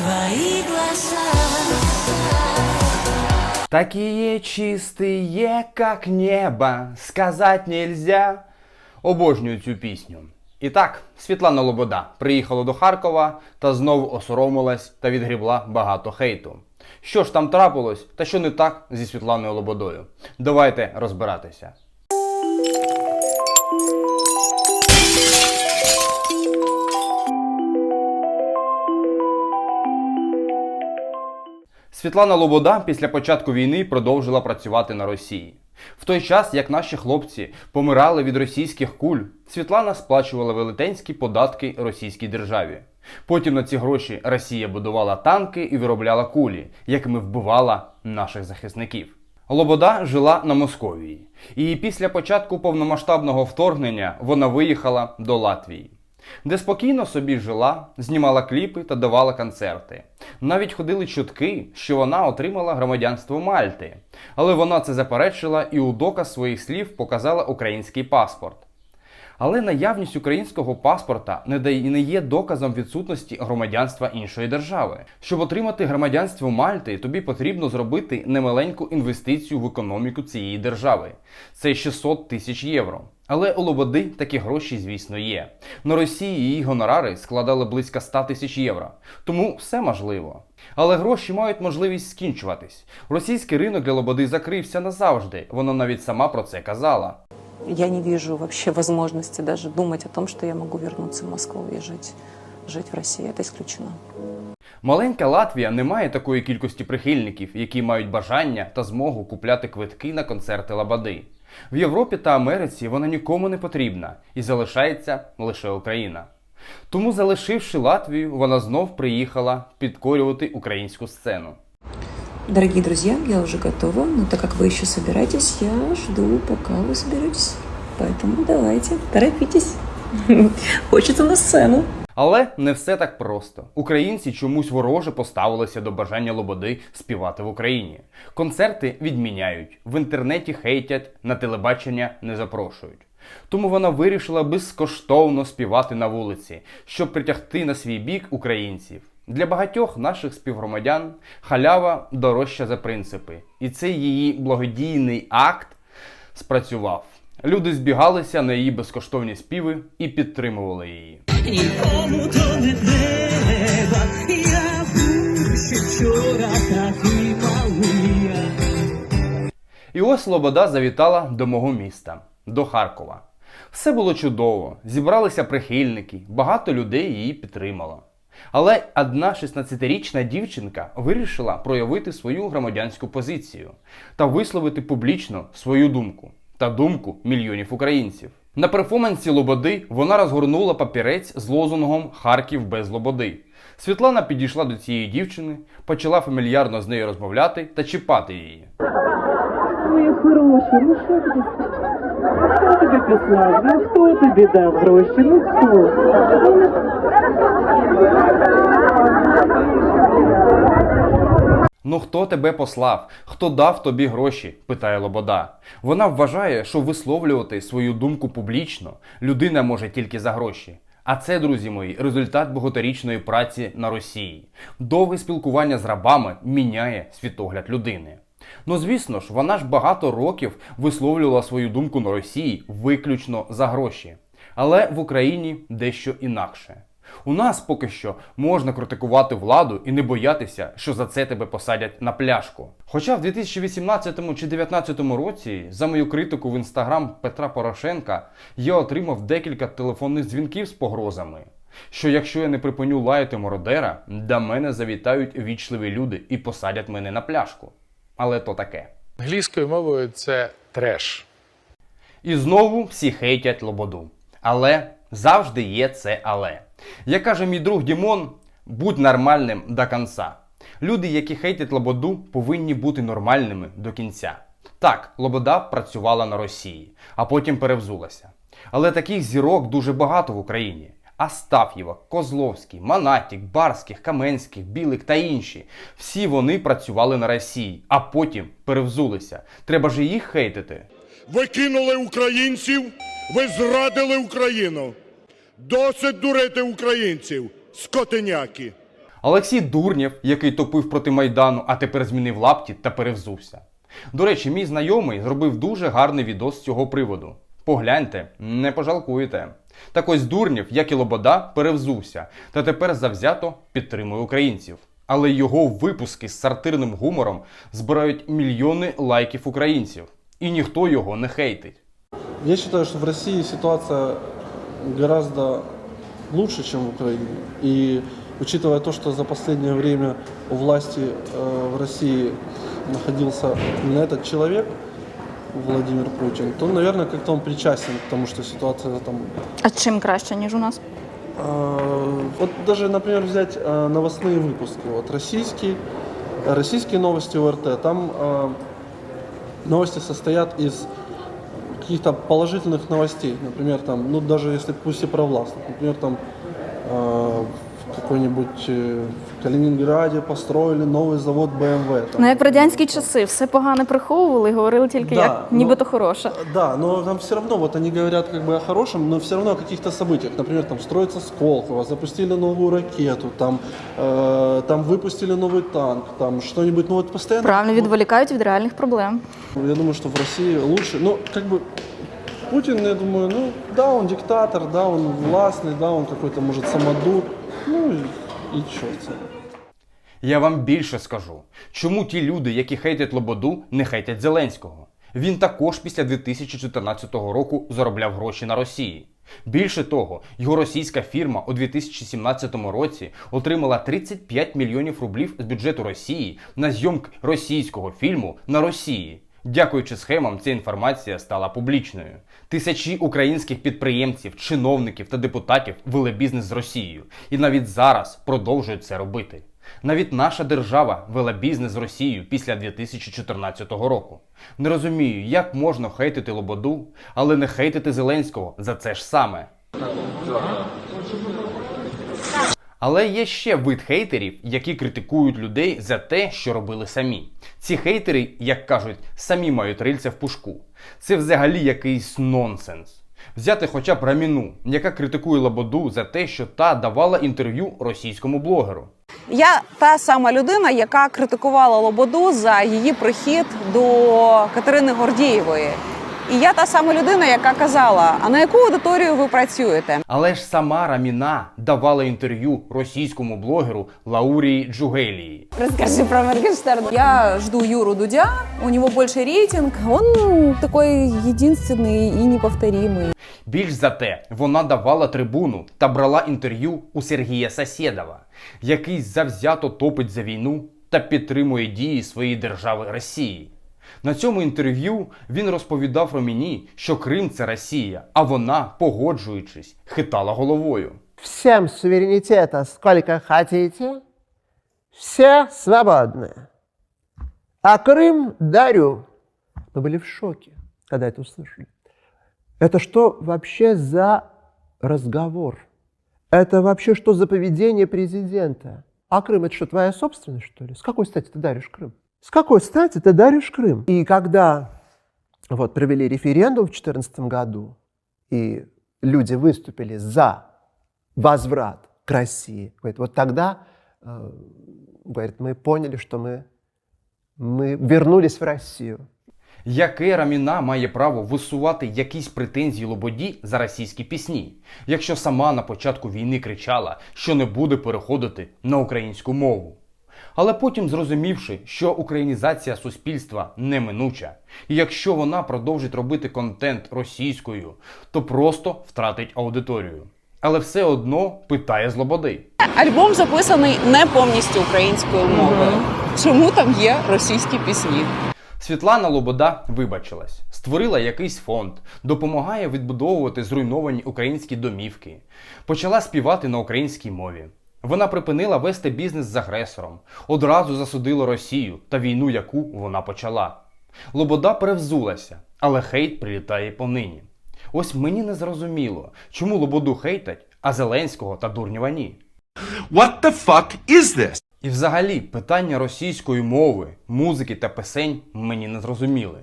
твои глаза. Такие чистые, как небо, сказать нельзя. Обожнюю цю пісню. І так, Світлана Лобода приїхала до Харкова та знову осоромилась та відгрібла багато хейту. Що ж там трапилось, та що не так зі Світланою Лободою? Давайте розбиратися. Світлана Лобода після початку війни продовжила працювати на Росії. В той час, як наші хлопці помирали від російських куль, Світлана сплачувала велетенські податки російській державі. Потім на ці гроші Росія будувала танки і виробляла кулі, якими вбивала наших захисників. Лобода жила на Московії, і після початку повномасштабного вторгнення вона виїхала до Латвії де спокійно собі жила, знімала кліпи та давала концерти. Навіть ходили чутки, що вона отримала громадянство Мальти, але вона це заперечила і у доказ своїх слів показала український паспорт. Але наявність українського паспорта не дає не є доказом відсутності громадянства іншої держави. Щоб отримати громадянство Мальти, тобі потрібно зробити немаленьку інвестицію в економіку цієї держави. Це 600 тисяч євро. Але у Лободи такі гроші, звісно, є. На Росії її гонорари складали близько 100 тисяч євро. Тому все можливо. Але гроші мають можливість скінчуватись. Російський ринок для Лободи закрився назавжди. Вона навіть сама про це казала. Я не вижу вообще возможности даже думать о том, что я могу вернуться в Москву и жить, жить в России. Это исключено. Маленька Латвія не має такої кількості прихильників, які мають бажання та змогу купляти квитки на концерти Лободи. В Європі та Америці вона нікому не потрібна і залишається лише Україна. Тому, залишивши Латвію, вона знов приїхала підкорювати українську сцену. Дорогие друзья, я уже готова, но так как вы еще собираетесь, я жду, пока вы соберетесь. Поэтому давайте, торопитесь. Хочется на сцену. Але не все так просто. Українці чомусь вороже поставилися до бажання Лободи співати в Україні. Концерти відміняють, в інтернеті хейтять, на телебачення не запрошують. Тому вона вирішила безкоштовно співати на вулиці, щоб притягти на свій бік українців. Для багатьох наших співгромадян халява дорожча за принципи, і цей її благодійний акт спрацював. Люди збігалися на її безкоштовні співи і підтримували її. Нікому то не треба, я був ще вчора такий. І ось Лобода завітала до мого міста, до Харкова. Все було чудово, зібралися прихильники, багато людей її підтримало. Але одна 16-річна дівчинка вирішила проявити свою громадянську позицію та висловити публічно свою думку та думку мільйонів українців. На перформансі Лободи вона розгорнула папірець з лозунгом Харків без Лободи. Світлана підійшла до цієї дівчини, почала фамільярно з нею розмовляти та чіпати її. Моя хороша, ну що тобі? Хто тобі писав? Ну хто тобі дав гроші? Ну хто? Ну хто тебе послав? Хто дав тобі гроші? питає Лобода. Вона вважає, що висловлювати свою думку публічно людина може тільки за гроші. А це, друзі мої, результат багаторічної праці на Росії. Довге спілкування з рабами міняє світогляд людини. Ну звісно ж, вона ж багато років висловлювала свою думку на Росії виключно за гроші. Але в Україні дещо інакше. У нас поки що можна критикувати владу і не боятися, що за це тебе посадять на пляшку. Хоча в 2018 чи 2019 році за мою критику в інстаграм Петра Порошенка я отримав декілька телефонних дзвінків з погрозами. Що якщо я не припиню лаяти мародера, до мене завітають вічливі люди і посадять мене на пляшку. Але то таке. Англійською мовою це треш. І знову всі хейтять Лободу. Але завжди є це але. Як каже мій друг Дімон, будь нормальним до кінця. Люди, які хейтять Лободу, повинні бути нормальними до кінця. Так, Лобода працювала на Росії, а потім перевзулася. Але таких зірок дуже багато в Україні. Астаф'єва, Козловський, Манатік, Барських, Каменських, Білик та інші. Всі вони працювали на Росії, а потім перевзулися. Треба ж їх хейтити. Ви кинули українців, ви зрадили Україну. Досить дурити українців, скотиняки. Олексій Дурнєв, який топив проти Майдану, а тепер змінив лапті та перевзувся. До речі, мій знайомий зробив дуже гарний відос з цього приводу. Погляньте, не пожалкуєте. Так ось Дурнєв, як і Лобода, перевзувся та тепер завзято підтримує українців. Але його випуски з сартирним гумором збирають мільйони лайків українців, і ніхто його не хейтить. Я считаю, что в России ситуация гораздо лучше, чем в Украине. И учитывая то, что за последнее время у власти э, в России находился именно этот человек, Владимир Путин, то, наверное, как-то он причастен к тому, что ситуация там... А чим краще, ніж у нас? э, вот даже, например, взять э, новостные выпуски. Вот российский, российские новости ОРТ, там э, новости состоят из каких-то положительных новостей. Например, там, ну даже если пусть и провластных, например, там э, в какой-нибудь э, в Калининграде построили новый завод BMW. Там. Ну як в радянські часи все погане приховували, говорили тільки Да, як ну, нібито хороше. Да, но там все равно, вот они говорят как бы о хорошем, но все равно о каких-то событиях. Например, там строится Сколково, запустили новую ракету, там, э, там выпустили новый танк, там что-нибудь, ну вот постоянно... Правильно вот, відволікають від реальних проблем. Я думаю, что в России лучше, ну, как бы, Путин, я думаю, ну, да, он диктатор, да, он властный, да, он какой-то, может, самодур, ну, и черт с. Я вам більше скажу, чому ті люди, які хейтять Лободу, не хейтять Зеленського. Він також після 2014 року заробляв гроші на Росії. Більше того, його російська фірма у 2017 році отримала 35 мільйонів рублів з бюджету Росії на зйомки російського фільму на Росії. Дякуючи схемам, ця інформація стала публічною. Тисячі українських підприємців, чиновників та депутатів вели бізнес з Росією і навіть зараз продовжують це робити. Навіть наша держава вела бізнес з Росією після 2014 року. Не розумію, як можна хейтити Лободу, але не хейтити Зеленського за це ж саме. Але є ще вид хейтерів, які критикують людей за те, що робили самі. Ці хейтери, як кажуть, самі мають рильця в пушку. Це взагалі якийсь нонсенс. Взяти хоча б Раміну, яка критикує Лободу за те, що та давала інтерв'ю російському блогеру. Я та сама людина, яка критикувала Лободу за її прихід до Катерини Гордієвої. І я та сама людина, яка казала: а на яку аудиторію ви працюєте? Але ж сама Раміна давала інтерв'ю російському блогеру Лаурії Джугелії. Розкажи про Моргенштерна. Я жду Юру Дудя, у него больше рейтинг, он такой единственный и неповторимый. Більш за те, вона давала трибуну та брала інтерв'ю у Сергія Сасєдова, який завзято топить за війну та підтримує дії своєї держави Росії. На цьому інтерв'ю він розповідав Роміні, що Крим це Росія, а вона, погоджуючись, хитала головою. Всем суверенитета сколько хотите, все свободны. А Крым дарю. Мы были в шоке, когда это услышали. Это что вообще за разговор? Это вообще что за поведение президента? А Крым это что, твоя собственность, что ли? С какой стати ты даришь Крым? С какой стати ты даришь Крым? И когда вот, провели референдум в 2014 году, и люди выступили за возврат к России. Говорит, вот тогда, э, говорит, мы поняли, что мы, мы вернулись в Россию. Яке Раміна має право висувати якісь претензії Лободі за російські пісні, якщо сама на початку війни кричала, що не буде переходити на українську мову? Але потім, зрозумівши, що українізація суспільства неминуча, і якщо вона продовжить робити контент російською, то просто втратить аудиторію. Але все одно питає з Лободи. Альбом записаний не повністю українською мовою. Чому там є російські пісні? Світлана Лобода вибачилась, створила якийсь фонд, допомагає відбудовувати зруйновані українські домівки, почала співати на українській мові. Вона припинила вести бізнес з агресором, одразу засудила Росію та війну, яку вона почала. Лобода перевзулася, але хейт прилітає понині. Ось мені не зрозуміло, чому Лободу хейтать, а Зеленського та Дурнєва ні. What the fuck is this? І взагалі питання російської мови, музики та пісень мені не зрозуміли.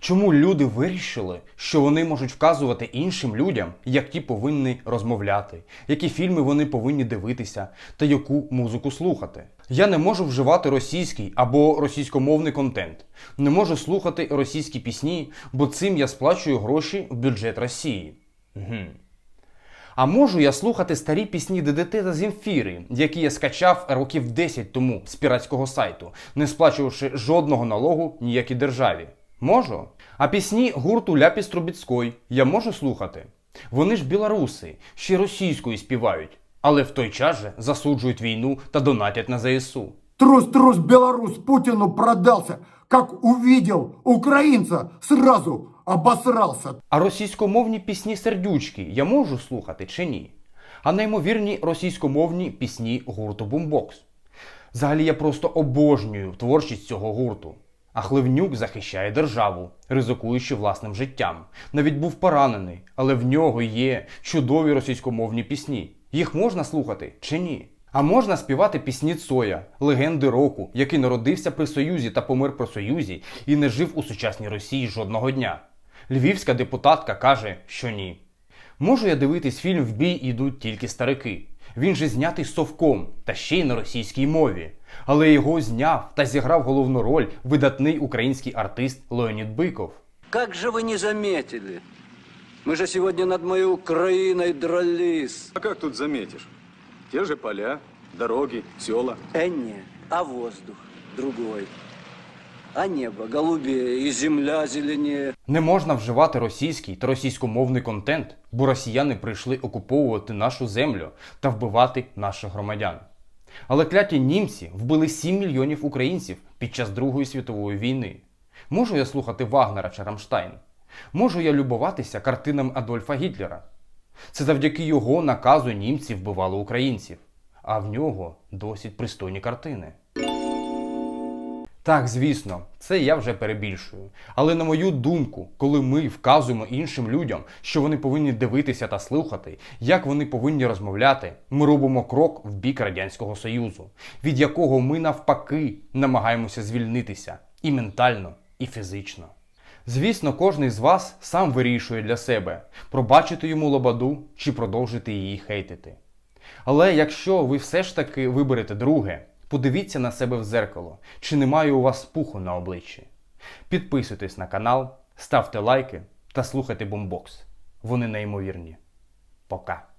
Чому люди вирішили, що вони можуть вказувати іншим людям, як ті повинні розмовляти, які фільми вони повинні дивитися та яку музику слухати? Я не можу вживати російський або російськомовний контент, не можу слухати російські пісні, бо цим я сплачую гроші в бюджет Росії. Гм. А можу я слухати старі пісні ДДТ та Земфіри, які я скачав років 10 тому з піратського сайту, не сплачувавши жодного налогу ніякій державі? Можу. А пісні гурту Ляпіс Трубіцької я можу слухати. Вони ж білоруси, ще російською співають, але в той час же засуджують війну та донатять на ЗСУ. Трус-трус Беларусь Путину продался. Как увидел украинца, сразу обосрался. А російськомовні пісні сердючки я можу слухати чи ні? А неймовірні російськомовні пісні гурту Бумбокс. Взагалі я просто обожнюю творчість цього гурту. А Хливнюк захищає державу, ризикуючи власним життям. Навіть був поранений, але в нього є чудові російськомовні пісні. Їх можна слухати чи ні? А можна співати пісні Цоя, легенди року, який народився при Союзі та помер при Союзі і не жив у сучасній Росії жодного дня. Львівська депутатка каже, що ні. Можу я дивитись фільм В бій ідуть тільки старики. Він же знятий совком та ще й на російській мові. Але його зняв та зіграв головну роль видатний український артист Леонід Биков. Как же вы не заметили? Мы же сегодня над моей Украиной дрались. А как тут заметишь? Те же поля, дороги, села. Э, не, а воздух другой. А небо голубее и земля зеленее. Не можна вживати російський та російськомовний контент, бо росіяни прийшли окуповувати нашу землю та вбивати наших громадян. Але кляті німці вбили 7 мільйонів українців під час Другої світової війни. Можу я слухати Вагнера чи Рамштайн? Можу я любуватися картинами Адольфа Гітлера? Це завдяки його наказу німці вбивали українців, а в нього досить пристойні картини. Так, звісно, це я вже перебільшую. Але на мою думку, коли ми вказуємо іншим людям, що вони повинні дивитися та слухати, як вони повинні розмовляти, ми робимо крок в бік Радянського Союзу, від якого ми навпаки намагаємося звільнитися і ментально, і фізично. Звісно, кожен з вас сам вирішує для себе, пробачити йому лобаду чи продовжити її хейтити. Але якщо ви все ж таки виберете друге, подивіться на себе в зеркало, чи немає у вас пуху на обличчі. Підписуйтесь на канал, ставте лайки та слухайте бомбокс. Вони неймовірні. Пока.